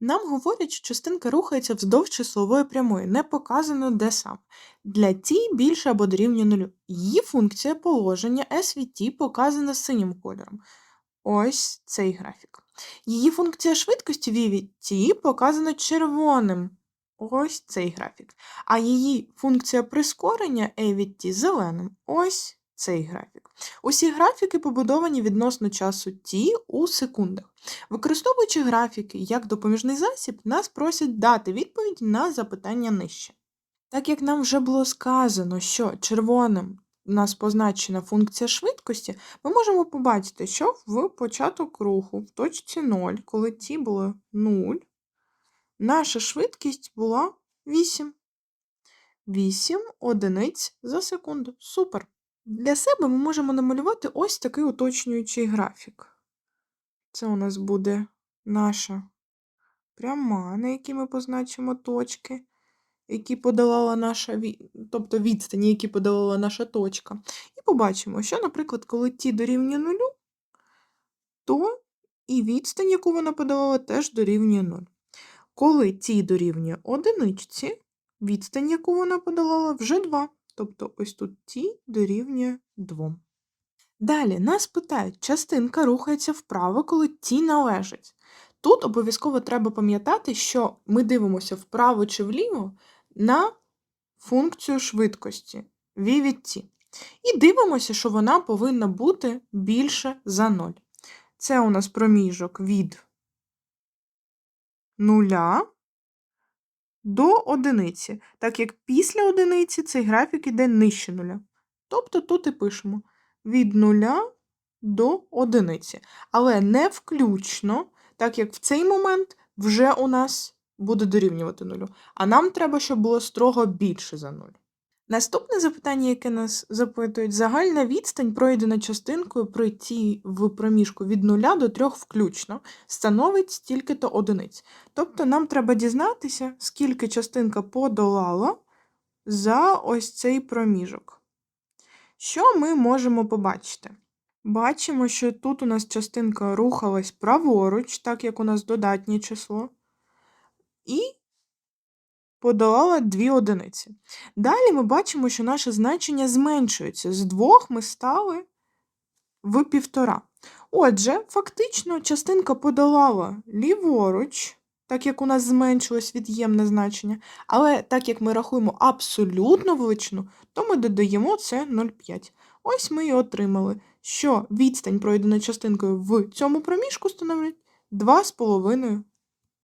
Нам говорять, що частинка рухається вздовж числової прямої, не показано де сам. Для t більше або дорівнює нулю. Її функція положення s від t показана синім кольором. Ось цей графік. Її функція швидкості v від t показана червоним. Ось цей графік. А її функція прискорення a від t зеленим. Ось цей графік. Усі графіки побудовані відносно часу t у секундах. Використовуючи графіки як допоміжний засіб, нас просять дати відповідь на запитання нижче. Так як нам вже було сказано, що червоним у нас позначена функція швидкості, ми можемо побачити, що в початок руху в точці 0, коли t було 0, наша швидкість була 8. 8 одиниць за секунду. Супер! Для себе ми можемо намалювати ось такий уточнюючий графік. Це у нас буде наша пряма, на якій ми позначимо точки, які подолала наша тобто відстані, які подолала наша точка. І побачимо, що, наприклад, коли ті дорівнює нулю, то і відстань, яку вона подолала, теж дорівнює 0. Коли ті дорівнює одиничці, відстань, яку вона подолала, вже 2. Тобто ось тут ті дорівнює 2. Далі нас питають, частинка рухається вправо, коли ті належить. Тут обов'язково треба пам'ятати, що ми дивимося вправо чи вліво на функцію швидкості v від t. І дивимося, що вона повинна бути більше за 0. Це у нас проміжок від 0 до одиниці, так як після одиниці цей графік іде нижче нуля. Тобто тут і пишемо від 0 до одиниці. Але не включно, так як в цей момент вже у нас буде дорівнювати нулю. А нам треба, щоб було строго більше за 0. Наступне запитання, яке нас запитують, загальна відстань, пройдена частинкою при тій в проміжку від 0 до 3 включно, становить стільки-то одиниць. Тобто нам треба дізнатися, скільки частинка подолала за ось цей проміжок. Що ми можемо побачити? Бачимо, що тут у нас частинка рухалась праворуч, так як у нас додатнє число, і подолала 2 одиниці. Далі ми бачимо, що наше значення зменшується. З 2 ми стали в півтора. Отже, фактично, частинка подолала ліворуч, так як у нас зменшилось від'ємне значення, але так як ми рахуємо абсолютну величину, то ми додаємо це 0,5. Ось ми і отримали, що відстань, пройдена частинкою в цьому проміжку, становить 2,5